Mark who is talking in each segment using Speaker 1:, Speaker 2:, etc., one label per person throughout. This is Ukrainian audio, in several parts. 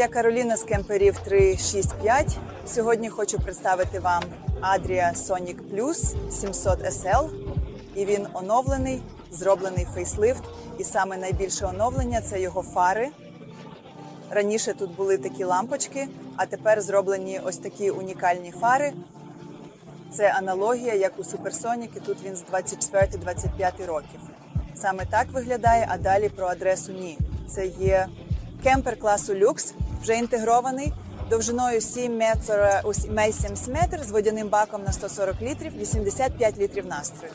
Speaker 1: я Кароліна з кемперів 365. Сьогодні хочу представити вам Adria Sonic Plus 700 SL. І він оновлений, зроблений фейслифт. І саме найбільше оновлення це його фари. Раніше тут були такі лампочки, а тепер зроблені ось такі унікальні фари. Це аналогія, як у Supersonic, і тут він з 24-25 років. Саме так виглядає, а далі про адресу ні. Це є кемпер класу люкс, вже інтегрований, довжиною 7 метр, 70 метр з водяним баком на 140 літрів, 85 літрів настрою.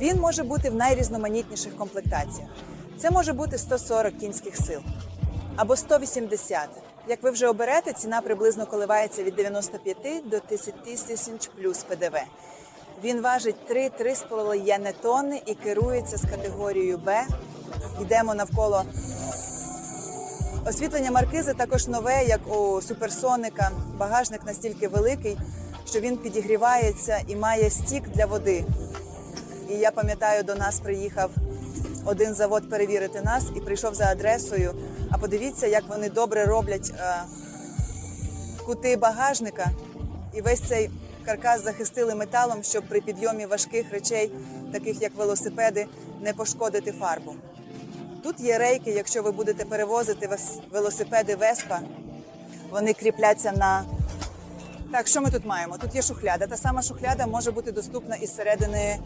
Speaker 1: Він може бути в найрізноманітніших комплектаціях. Це може бути 140 кінських сил або 180. Як ви вже оберете, ціна приблизно коливається від 95 до 10 тисяч плюс ПДВ. Він важить 3-3,5 тонни і керується з категорією Б. Йдемо навколо. Освітлення маркизи також нове, як у суперсоника. Багажник настільки великий, що він підігрівається і має стік для води. І я пам'ятаю, до нас приїхав один завод перевірити нас і прийшов за адресою. А подивіться, як вони добре роблять е, кути багажника, і весь цей каркас захистили металом, щоб при підйомі важких речей, таких як велосипеди, не пошкодити фарбу. Тут є рейки, якщо ви будете перевозити велосипеди Веспа, вони кріпляться на. Так, що ми тут маємо? Тут є шухляда. Та сама шухляда може бути доступна із середини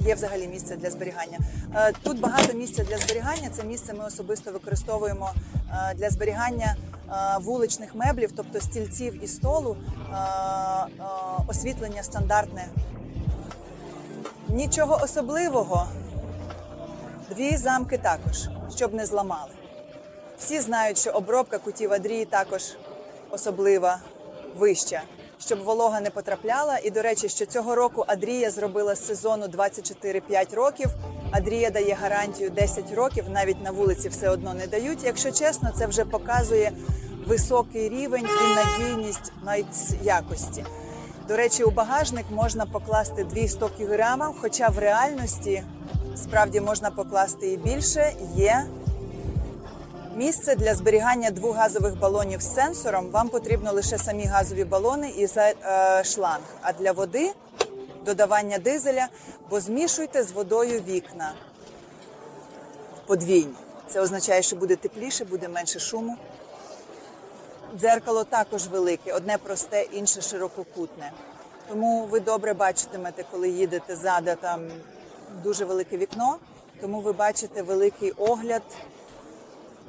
Speaker 1: є взагалі місце для зберігання. Е, Тут багато місця для зберігання. Це місце ми особисто використовуємо е, для зберігання е, вуличних меблів, тобто стільців і столу. Освітлення стандартне. Нічого особливого. Дві замки також, щоб не зламали. Всі знають, що обробка кутів Адрії також особлива, вища, щоб волога не потрапляла. І до речі, що цього року Адрія зробила з сезону 24-5 років. Адрія дає гарантію 10 років, навіть на вулиці все одно не дають. Якщо чесно, це вже показує високий рівень і надійність навіть якості. До речі, у багажник можна покласти 200 кг, хоча в реальності справді можна покласти і більше. Є Місце для зберігання двох газових балонів з сенсором вам потрібно лише самі газові балони і е, шланг. А для води додавання дизеля, бо змішуйте з водою вікна подвійні. Це означає, що буде тепліше, буде менше шуму. Дзеркало також велике, одне просте, інше ширококутне. Тому ви добре бачитимете, коли їдете ззаду, там дуже велике вікно, тому ви бачите великий огляд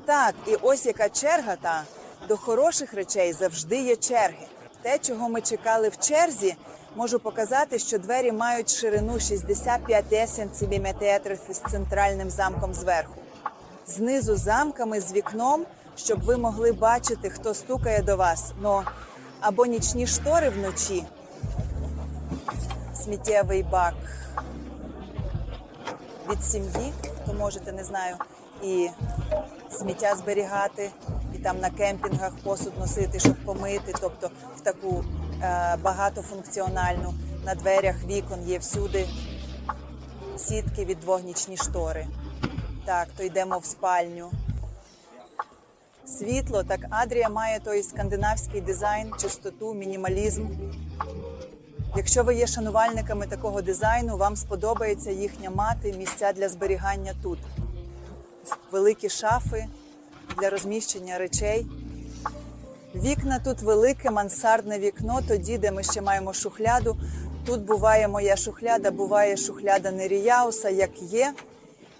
Speaker 1: так, і ось яка черга та до хороших речей завжди є черги. Те, чого ми чекали в черзі, можу показати, що двері мають ширину 65 см з центральним замком зверху. Знизу замками з вікном, щоб ви могли бачити, хто стукає до вас. Ну або нічні штори вночі, сміттєвий бак від сім'ї, то можете, не знаю, і сміття зберігати, і там на кемпінгах посуд носити, щоб помити, тобто в таку е, багатофункціональну на дверях вікон є всюди сітки від двох нічні штори. Так, то йдемо в спальню. Світло, так Адрія має той скандинавський дизайн, чистоту, мінімалізм. Якщо ви є шанувальниками такого дизайну, вам сподобається їхня мати, місця для зберігання тут. Великі шафи для розміщення речей. Вікна тут велике, мансардне вікно, тоді, де ми ще маємо шухляду. Тут буває моя шухляда, буває шухляда Неріяуса, як є.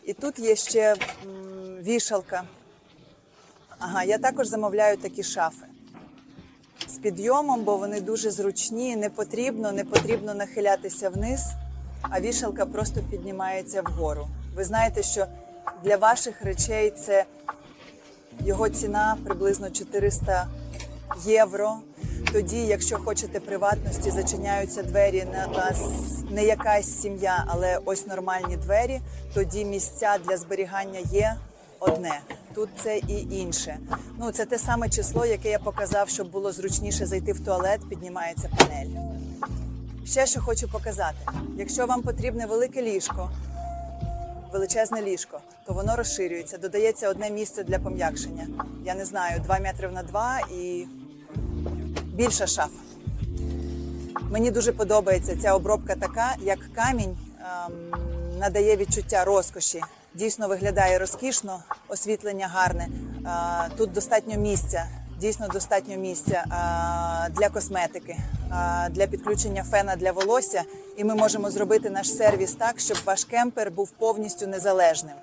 Speaker 1: І тут є ще м, вішалка. Ага, я також замовляю такі шафи підйомом, бо вони дуже зручні. Не потрібно, не потрібно нахилятися вниз, а вішалка просто піднімається вгору. Ви знаєте, що для ваших речей це його ціна приблизно 400 євро. Тоді, якщо хочете приватності, зачиняються двері на нас не якась сім'я, але ось нормальні двері. Тоді місця для зберігання є одне. Тут це і інше. Ну це те саме число, яке я показав, щоб було зручніше зайти в туалет, піднімається панель. Ще що хочу показати: якщо вам потрібне велике ліжко, величезне ліжко, то воно розширюється, додається одне місце для пом'якшення. я не знаю, 2 метри на 2 і більша шафа. Мені дуже подобається ця обробка така, як камінь ем, надає відчуття розкоші. Дійсно виглядає розкішно, освітлення гарне. Тут достатньо місця, дійсно достатньо місця для косметики, для підключення фена для волосся. І ми можемо зробити наш сервіс так, щоб ваш кемпер був повністю незалежним.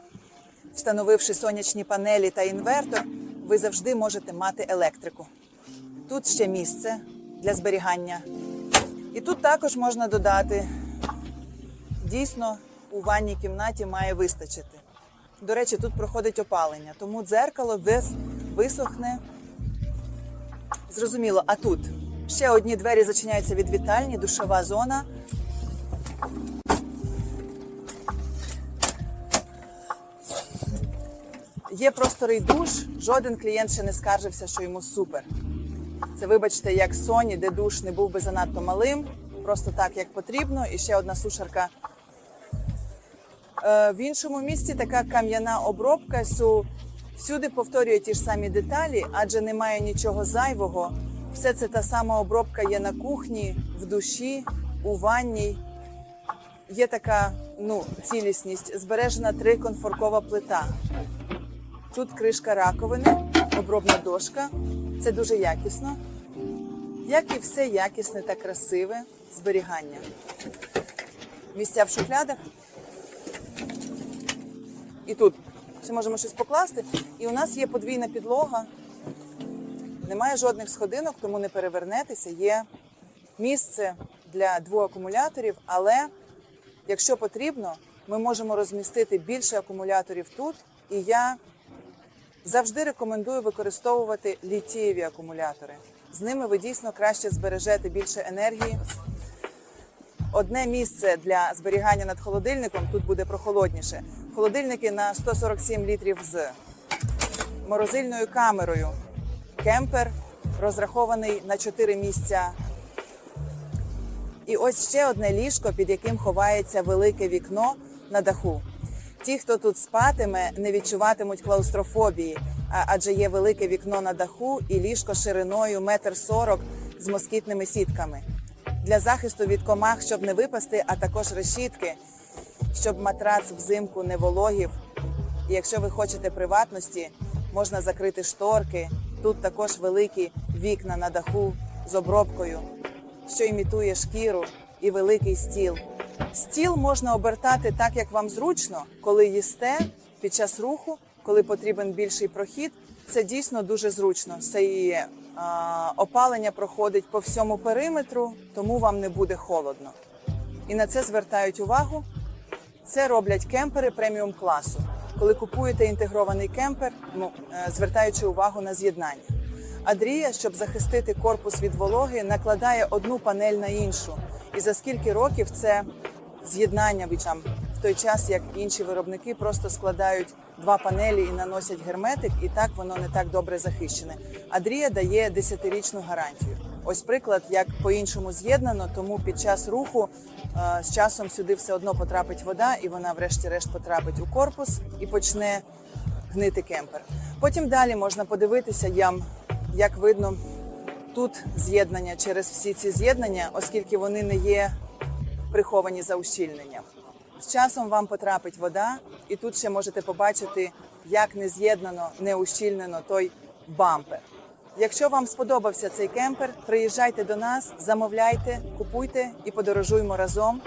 Speaker 1: Встановивши сонячні панелі та інвертор, ви завжди можете мати електрику. Тут ще місце для зберігання. І тут також можна додати. Дійсно, у ванній кімнаті має вистачити. До речі, тут проходить опалення, тому дзеркало вис- висохне. Зрозуміло, а тут ще одні двері зачиняються від вітальні, душова зона. Є просторий душ. Жоден клієнт ще не скаржився, що йому супер. Це, вибачте, як Sony, де душ не був би занадто малим, просто так, як потрібно, і ще одна сушарка. Е, в іншому місці така кам'яна обробка. Су, всюди повторює ті ж самі деталі, адже немає нічого зайвого. Все це та сама обробка є на кухні, в душі, у ванній. Є така ну, цілісність, збережена триконфоркова плита. Тут кришка раковини, обробна дошка. Це дуже якісно. Як і все якісне та красиве зберігання. Місця в шухлядах. І тут ще можемо щось покласти. І у нас є подвійна підлога. Немає жодних сходинок, тому не перевернетеся. Є місце для двох акумуляторів, але якщо потрібно, ми можемо розмістити більше акумуляторів тут. І я Завжди рекомендую використовувати літієві акумулятори. З ними ви дійсно краще збережете більше енергії. Одне місце для зберігання над холодильником тут буде прохолодніше. Холодильники на 147 літрів з морозильною камерою. Кемпер розрахований на 4 місця. І ось ще одне ліжко, під яким ховається велике вікно на даху. Ті, хто тут спатиме, не відчуватимуть клаустрофобії, адже є велике вікно на даху і ліжко шириною метр сорок з москітними сітками. Для захисту від комах, щоб не випасти, а також решітки, щоб матрац взимку не вологів. І якщо ви хочете приватності, можна закрити шторки. Тут також великі вікна на даху з обробкою, що імітує шкіру, і великий стіл. Стіл можна обертати так, як вам зручно, коли їсте під час руху, коли потрібен більший прохід. Це дійсно дуже зручно. Це і е, опалення проходить по всьому периметру, тому вам не буде холодно. І на це звертають увагу. Це роблять кемпери преміум класу. Коли купуєте інтегрований кемпер, ну, е, звертаючи увагу на з'єднання. Адрія, щоб захистити корпус від вологи, накладає одну панель на іншу. І за скільки років це з'єднання вічам, в той час як інші виробники просто складають два панелі і наносять герметик, і так воно не так добре захищене. Адрія дає 10-річну гарантію. Ось приклад, як по-іншому з'єднано, тому під час руху з часом сюди все одно потрапить вода, і вона, врешті-решт, потрапить у корпус і почне гнити кемпер. Потім далі можна подивитися, ям, як видно, тут з'єднання через всі ці з'єднання, оскільки вони не є приховані за ущільненням. З часом вам потрапить вода, і тут ще можете побачити, як не з'єднано, не ущільнено той бампер. Якщо вам сподобався цей кемпер, приїжджайте до нас, замовляйте, купуйте і подорожуємо разом.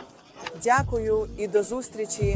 Speaker 1: Дякую і до зустрічі